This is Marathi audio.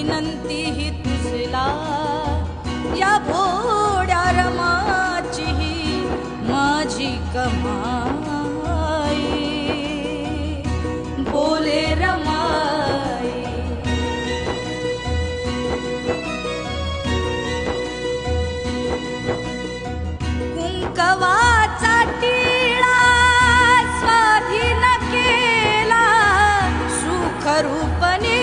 विनंती ही तुसला या भोड्या रमाची माझी कमाई. बोले रमाई. कुंकवाचा टिळा स्वाधीन केला सुखरूपने